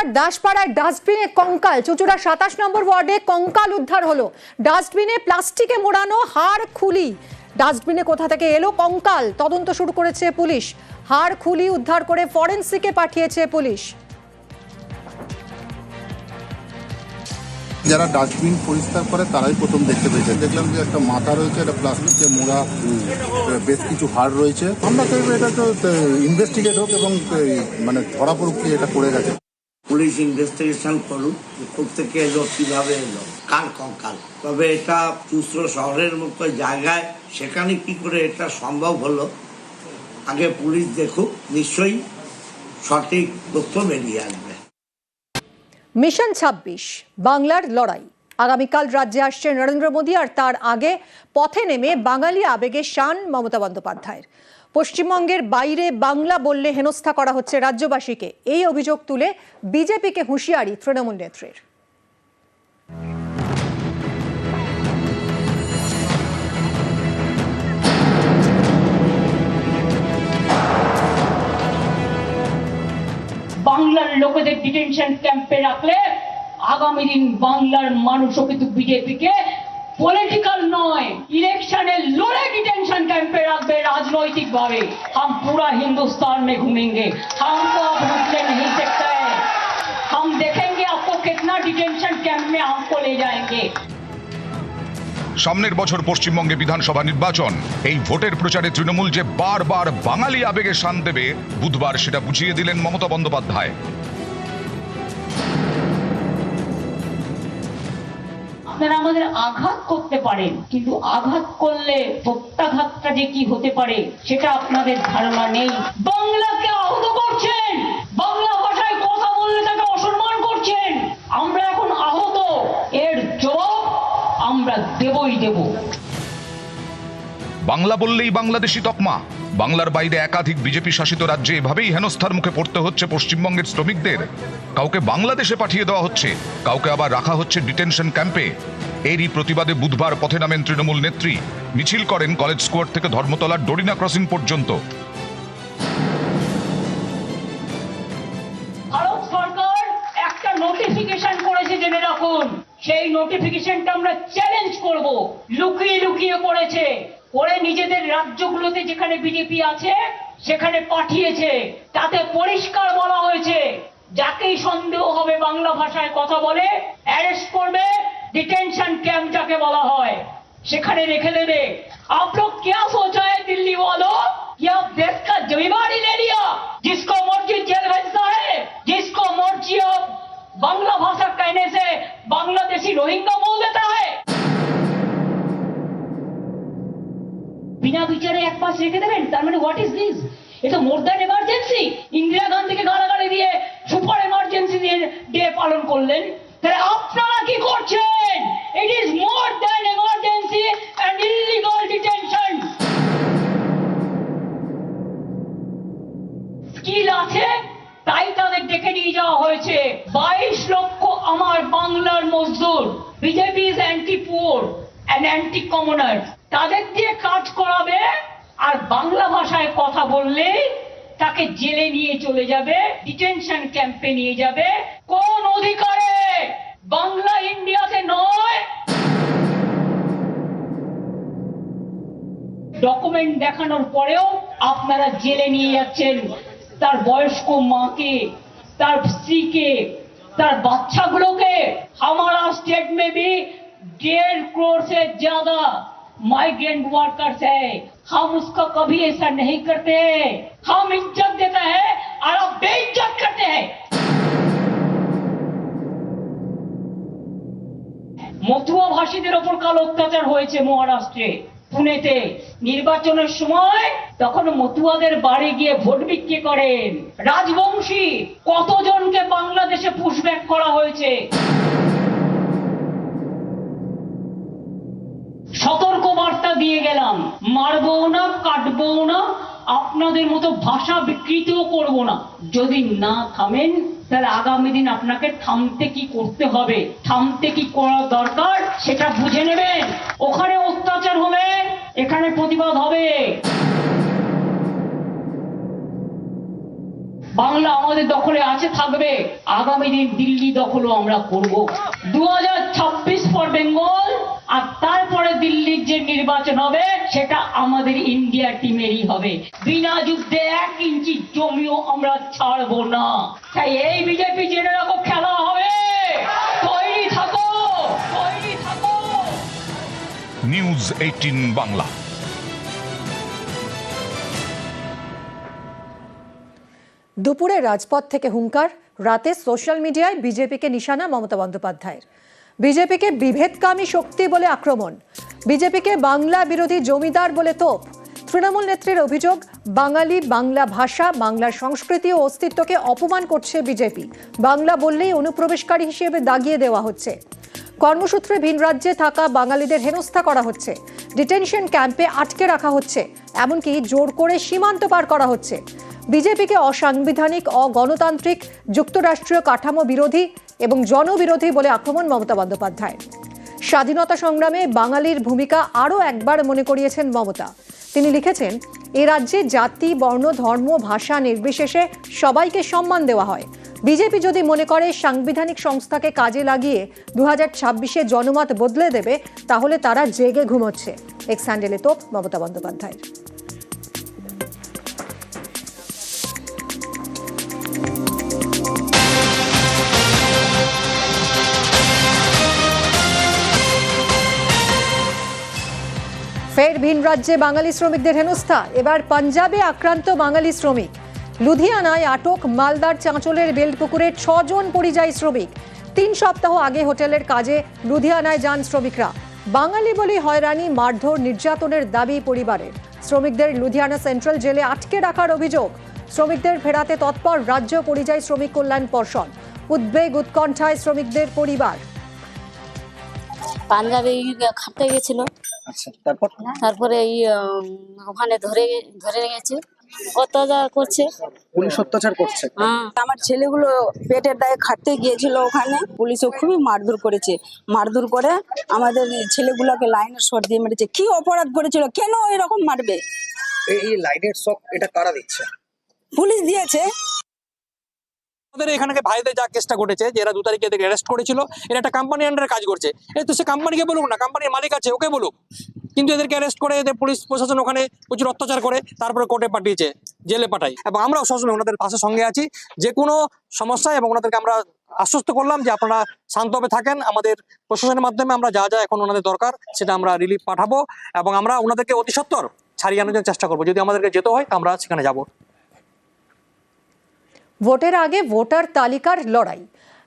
চুচুড়ার দাসপাড়ায় ডাস্টবিনে কঙ্কাল চুচুড়া সাতাশ নম্বর ওয়ার্ডে কঙ্কাল উদ্ধার হলো। ডাস্টবিনে প্লাস্টিকে মোড়ানো হাড় খুলি। ডাস্টবিনে কোথা থেকে এলো কঙ্কাল? তদন্ত শুরু করেছে পুলিশ। হাড় খুলি উদ্ধার করে ফরেন্সিকে পাঠিয়েছে পুলিশ। যারা ডাস্টবিন পরিষ্কার করে, তারাই প্রথম দেখতে পেয়েছে। দেখলাম যে একটা মাথা রয়েছে, একটা প্লাস্টিকে মোড়া বেশ কিছু হাড় রয়েছে। আমরা এটা তো ইনভেস্টিগেট হোক এবং মানে ধরা পড়ুক এটা করে গেছে। পুলিশ ইনভেস্টিগেশন করুক যে কোথেকে এলো কীভাবে এলো কার কঙ্কাল তবে এটা চুস্র শহরের মতো জায়গায়, সেখানে কি করে এটা সম্ভব হলো, আগে পুলিশ দেখুক, নিশ্চয়ই সঠিক তথ্য বেরিয়ে আসবে। মিশন ২৬ বাংলার লড়াই। আগামীকাল রাজ্যে আসছে নরেন্দ্র মোদী আর তার আগে পথে নেমে বাঙালি আবেগে শান মমতা বন্দ্যোপাধ্যায়ের। পশ্চিমবঙ্গের বাইরে বাংলা বললে হেনস্থা করা হচ্ছে রাজ্যবাসীকে। এই অভিযোগ তুলে বিজেপিকে হুঁশিয়ারি তৃণমূল নেত্রীর। বাংলার লোকেদের ডিটেনশন ক্যাম্পে রাখলে আগামী দিন বাংলার মানুষও কিন্তু বিজেপিকে রাজনৈতিক ভাবে हम পুরা হিন্দুস্তান মে ঘুমেঙ্গে। সামনের বছর পশ্চিমবঙ্গে বিধানসভা নির্বাচন। এই ভোটের প্রচারে তৃণমূল যে বারবার বাঙালি আবেগে শান দেবে, বুধবার সেটা বুঝিয়ে দিলেন মমতা বন্দ্যোপাধ্যায়। আপনারা আমাদের আঘাত করতে পারেন, কিন্তু আঘাত করলে প্রত্যাঘাতটা যে কি হতে পারে, সেটা আপনাদের ধারণা নেই। বাংলাকে আহত করছেন, বাংলা ভাষায় কথা বললে তাকে অসম্মান করছেন। আমরা এখন আহত, এর জবাব আমরা দেবই দেব। বাংলা বললেই বাংলাদেশি তকমা। বাংলার বাইরে একাধিক বিজেপি শাসিত রাজ্যে এভাবেই হেনস্থার মুখে পড়তে হচ্ছে পশ্চিমবঙ্গের শ্রমিকদের। কাউকে বাংলাদেশে পাঠিয়ে দেওয়া হচ্ছে, কাউকে আবার রাখা হচ্ছে ডিটেনশন ক্যাম্পে। এরই প্রতিবাদে বুধবার পথে নামেন তৃণমূল নেত্রী। মিছিল করেন কলেজ স্কোয়ার থেকে ধর্মতলার ডরিনা ক্রসিং পর্যন্ত। সেই নোটিফিকেশনটা আমরা চ্যালেঞ্জ করব। লুকিয়ে লুকিয়ে করেছে। করে নিজেদের রাজ্যগুলোতে যেখানে বিজেপি আছে সেখানে পাঠিয়েছে তাতে পরিষ্কার বলা হয়েছে যাকেই সন্দেহ হবে বাংলা ভাষায় কথা বলে অ্যারেস্ট করবে ডিটেনশন ক্যাম্প যাকে বলা হয় সেখানে রেখে দেবে आप लोग क्या सोचा है दिल्ली वालों कि आप देश का जिम्मेवारी ले लिया जिसको मर्जी जेल भेजता है जिसको मर्जी आप बांग्ला भाषा कहने से बांग्लादेशी रोहिंगा बोल देता है বিনা বিচারে এক পাশ রেখে দেবেন, তার মানে হোয়াট ইজ দিস এটা মোর দ্যান এমার্জেন্সি ইন্দিরা গান্ধীকে গালাগালি দিয়ে সুপার এমার্জেন্সি দিয়ে ডে পালন করলেন। তাহলে আপনারা কি করছেন? It is more than emergency and illegal detention skill আছে, তাই তাদের ডেকে নিয়ে যাওয়া হয়েছে। বাইশ লক্ষ আমার বাংলার মজদুর। BJP is anti poor and anti commoner তাদের দিয়ে কাজ করাবে আর বাংলা ভাষায় কথা বললে তাকে জেলে নিয়ে চলে যাবে ডিটেনশন ক্যাম্পে নিয়ে যাবে কোন অধিকারে বাংলা ইন্ডিয়াতে নয় ডকুমেন্ট দেখানোর পরেও আপনারা জেলে নিয়ে যাচ্ছেন তার বয়স্ক মাকে তার স্ত্রীকে তার বাচ্চাগুলোকে हमारा स्टेट में भी डेढ़ करोड़ से ज्यादा माइग्रेंट वर्कर्स है हम उसका कभी ऐसा नहीं करते हैं हम इज्जत देते हैं और आप बेइज्जत करते हैं মতুয়া ভাষীদের ওপর কাল অত্যাচার হয়েছে মহারাষ্ট্রে পুনেতে নির্বাচনের সময় তখন মতুয়াদের বাড়ি গিয়ে ভোট বিক্রি করেন রাজবংশী কতজনকে বাংলাদেশে পুশব্যাক করা হয়েছে বার্তা দিয়ে গেলাম। মারবো না, কাটবো না, আপনাদের মতো ভাষা বিকৃতিও করব না। যদি না থামেন, তাহলে আগামী দিন আপনাকে থামতে কি করতে হবে? থামতে কি করা দরকার? সেটা বুঝে নেবেন। ওখানে অত্যাচার হবে, এখানে প্রতিবাদ হবে। বাংলা আমাদের দখলে আছে, থাকবে। আগামী দিন দিল্লি দখলও আমরা করব। দু হাজার ছাব্বিশ ফর বেঙ্গল আর তারপরে দিল্লির যে নির্বাচন হবে সেটা আমাদের ইন্ডিয়া টিমেরই হবে। বিনা যুদ্ধে এক ইঞ্চি জমিও আমরা ছাড়বো না। তাই এই বিজেপি জেনে রাখো খেলা হবে। তৈরি থাকো তৈরি থাকো। News eighteen Bangla. দুপুরে রাজপথ থেকে হুঙ্কার রাতে সোশ্যাল মিডিয়ায় বিজেপিকে নিশানা মমতা বন্দ্যোপাধ্যায়ের। বিজেপিকে বিভেদকামী শক্তি বলে আক্রমণ। বিজেপিকে বাংলা বিরোধী জমিদার বলে তোপ। তৃণমূল নেত্রীর অভিযোগ, বাঙালি বাংলা ভাষা বাংলার সংস্কৃতি ও অস্তিত্বকে অপমান করছে বিজেপি। বাংলা বললেই অনুপ্রবেশকারী হিসেবে দাগিয়ে দেওয়া হচ্ছে। কর্মসূত্রে ভিন রাজ্যে থাকা বাঙালিদের হেনস্থা করা হচ্ছে। ডিটেনশন ক্যাম্পে আটকে রাখা হচ্ছে। এমনকি জোর করে সীমান্ত পার করা হচ্ছে। বিজেপিকে অসাংবিধানিক, অগণতান্ত্রিক, যুক্তরাষ্ট্রীয় কাঠামো বিরোধী এবং জনবিরোধী বলে আক্রমণ মমতা বন্দ্যোপাধ্যায় স্বাধীনতা সংগ্রামে বাঙালির ভূমিকা আরও একবার মনে করিয়েছেন মমতা। তিনি লিখেছেন, এ রাজ্যে জাতি, বর্ণ, ধর্ম, ভাষা নির্বিশেষে সবাইকে সম্মান দেওয়া হয়। বিজেপি যদি মনে করে সাংবিধানিক সংস্থাকে কাজে লাগিয়ে দু হাজার ছাব্বিশে জনমত বদলে দেবে, তাহলে তারা জেগে ঘুমোচ্ছে। এক্স হ্যান্ডেলে তোপ মমতা বন্দ্যোপাধ্যায়ের ফের ভিন রাজ্যে বাঙালি শ্রমিকদের হেনস্থা। এবার পাঞ্জাবে আক্রান্ত বাঙালি শ্রমিক। লুধিয়ানায় আটক মালদার চাঁচলের বেলপুকুরের ছজন পরিযায়ী শ্রমিক। তিন সপ্তাহ আগে হোটেলের কাজে লুধিয়ানায় যান শ্রমিকরা। বাঙালি বলে হয়রানি মারধর নির্যাতনের দাবি পরিবারের। শ্রমিকদের লুধিয়ানা সেন্ট্রাল জেলে আটকে রাখার অভিযোগ। শ্রমিকদের ফেরাতে তৎপর রাজ্য পরিযায়ী শ্রমিক কল্যাণ পর্ষদ। উদ্বেগ উৎকণ্ঠায় শ্রমিকদের পরিবার। পাঞ্জাবে খাটতে গেছিল। আচ্ছা তারপরে? এই ওখানে ধরে ধরে গেছে অত্যাচার করছে? পুলিশ অত্যাচার করছে। হ্যাঁ। আমার ছেলেগুলো পেটের দায়ে খাটতে গিয়েছিল ওখানে। পুলিশও খুবই মারধর করেছে। মারধর করে আমাদের ছেলেগুলোকে লাইনের শর্ট দিয়ে মেরেছে। কি অপরাধ করেছিল? কেন এরকম মারবে? এই লাইটের শক এটা কারা দিচ্ছে? পুলিশ দিয়েছে। আমাদের এখানে ভাইদের যা কেসটা ঘটেছে যে এরা দু তারিখে এদেরকে অ্যারেস্ট করেছিল এরা একটা কোম্পানি আন্ডারে কাজ করছে। এই তো সে কোম্পানিকে বলুক না কোম্পানির মালিক আছে ওকে বলুক। কিন্তু এদেরকে অ্যারেস্ট করে এদের পুলিশ প্রশাসন ওখানে প্রচুর অত্যাচার করে, তারপরে কোর্টে পাঠিয়েছে, জেলে পাঠাই এবং আমরাও সবসময় ওনাদের পাশে সঙ্গে আছি। যে কোনো সমস্যা এবং ওনাদেরকে আমরা আশ্বস্ত করলাম যে আপনারা শান্তভাবে থাকেন। আমাদের প্রশাসনের মাধ্যমে আমরা যা যা এখন ওনাদের দরকার সেটা আমরা রিলিফ পাঠাবো এবং আমরা ওনাদেরকে অতি সত্বর ছাড়িয়ে আনার জন্য চেষ্টা করব। যদি আমাদেরকে যেতে হয় আমরা সেখানে যাব। ভোটের আগে ভোটার তালিকার লড়াই।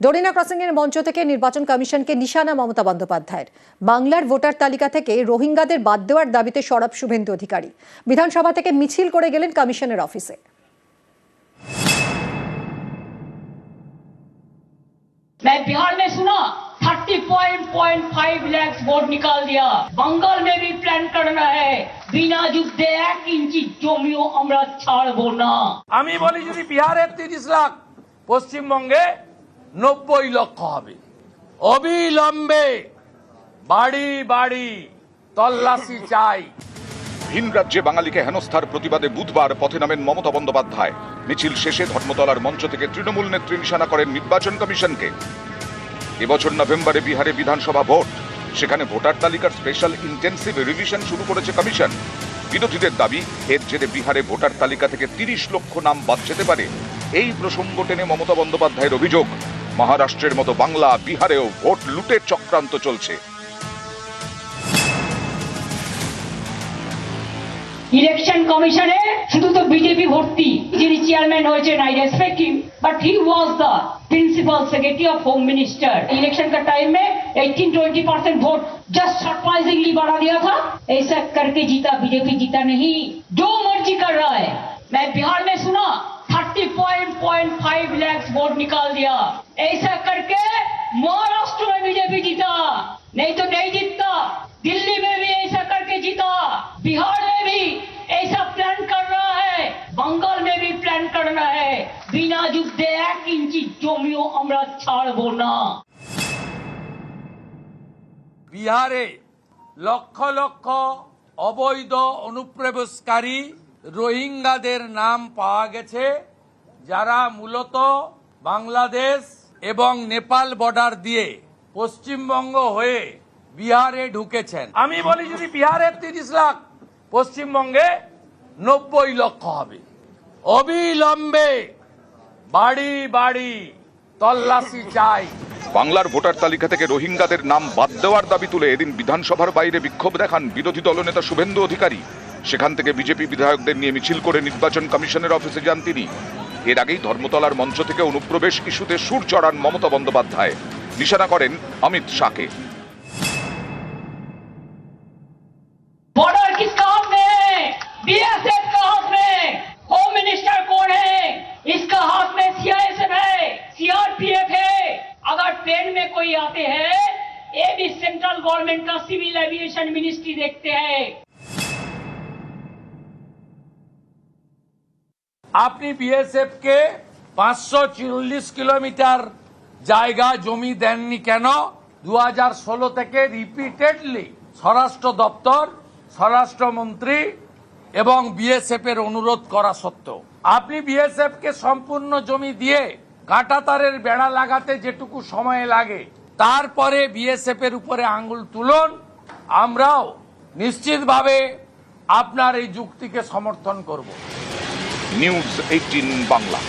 ডোরিনা ক্রসিং এর মঞ্চ থেকে নির্বাচন কমিশনকে নিশানা মমতা বন্দ্যোপাধ্যায়ের বাংলার ভোটার তালিকা থেকে রোহিঙ্গাদের বাদ দেওয়ার দাবিতে সরব শুভেন্দু অধিকারী বিধানসভা থেকে মিছিল করে গেলেন কমিশনের অফিসে मैं बिहार में सुना thirty point point five lakhs vote निकाल दिया बंगाल में भी प्लान करना है बिना যুদ্ধে এক ইঞ্চি জমিও আমরা ছাড়বো না আমি বলি যদি বিহারের তিরিশ লাখ পশ্চিমবঙ্গে নব্বই লক্ষ হবে। অবিলম্বে বাড়ি বাড়ি তল্লাশি চাই। ভিন রাজ্যে বাঙালিকে হেনস্থার প্রতিবাদে বুধবার পথে নামেন মমতা বন্দ্যোপাধ্যায়। মিছিল শেষে ধর্মতলার মঞ্চ থেকে তৃণমূল নেত্রী নিশানা করেন নির্বাচন কমিশনকে। এবছর নভেম্বরে বিহারে বিধানসভা ভোট। সেখানে ভোটার তালিকার স্পেশাল ইন্টেন্সিভ রিভিশন শুরু করেছে কমিশন। বিরোধীদের দাবি এর জেরে বিহারে ভোটার তালিকা থেকে তিরিশ লক্ষ নাম বাদ যেতে পারে। এই প্রসঙ্গ টেনে মমতা বন্দ্যোপাধ্যায়ের অভিযোগ। মহারাষ্ট্রের মতো বাংলা বিহারেও ভোট লুটের চক্রান্ত চলছে ইলেকশন কমিশনে শুধু তো বিজেপি ভর্তি যিনি চেয়ারম্যান হয়েছেন I respect him but he was the principal secretary of home minister election का टाइम में 18 20 परसेंट वोट जस्ट सरप्राइजिंगली बढ़ा दिया था ऐसा करके जीता बीजेपी जीता नहीं जो मर्जी कर रहा है मैं बिहार में सुना 30.5 लैक्स वोट निकाल दिया ऐसा करके महाराष्ट्र में बीजेपी जीता नहीं तो नहीं जीतता दिल्ली में भी ऐसा करके जीता बिहार में भी ऐसा प्लान कर रहा है बंगाल में भी प्लान करना है बिना যুদ্ধে এক ইঞ্চি জমিও আমরা ছাড়বো না বিহারে লক্ষ লক্ষ অবৈধ অনুপ্রবেশকারী রোহিঙ্গাদের নাম পাওয়া গেছে যারা মূলত বাংলাদেশ এবং নেপাল বর্ডার দিয়ে পশ্চিমবঙ্গ হয়ে বিহারে ঢুকেছেন। আমি বলি যদি বিহারের তিরিশ লাখ, পশ্চিমবঙ্গে নব্বই লক্ষ হবে। অবিলম্বে বাড়ি বাড়ি তল্লাশি চাই। বাংলার ভোটার তালিকা থেকে রোহিঙ্গাদের নাম বাদ দেওয়ার দাবি তুলে এদিন বিধানসভার বাইরে বিক্ষোভ দেখান বিরোধী দলনেতা শুভেন্দু অধিকারী। সেখান থেকে বিজেপি বিধায়কদের নিয়ে মিছিল করে নির্বাচন কমিশনের অফিসে যান তিনি। এর আগেই ধর্মতলার মঞ্চ থেকে অনুপ্রবেশ ইস্যুতে সুর চড়ান মমতা বন্দ্যোপাধ্যায় নিশানা করেন অমিত শাহকে बॉर्डर किसका हाथ में है बीएसएफ का हाथ में होम मिनिस्टर कौन है इसका हाथ में सीआईएसएफ है सीआरपीएफ है अगर ट्रेन में कोई आते हैं ये भी सेंट्रल गवर्नमेंट का सिविल एविएशन मिनिस्ट्री देखते हैं আপনি বিএসএফ কে পাঁচশো চল্লিশ কিলোমিটার জায়গা, জমি দেননি কেন? দু থেকে রিপিটেডলি স্বরাষ্ট্র দপ্তর, স্বরাষ্ট্রমন্ত্রী এবং বিএসএফ এর অনুরোধ করা সত্ত্বেও। আপনি বিএসএফ কে সম্পূর্ণ জমি দিয়ে কাঁটাতারের বেড়া লাগাতে যেটুকু সময় লাগে, তারপরে বিএসএফ এর উপরে আঙ্গুল তুলন, আমরাও নিশ্চিতভাবে আপনার এই যুক্তিকে সমর্থন করব। News eighteen Bangla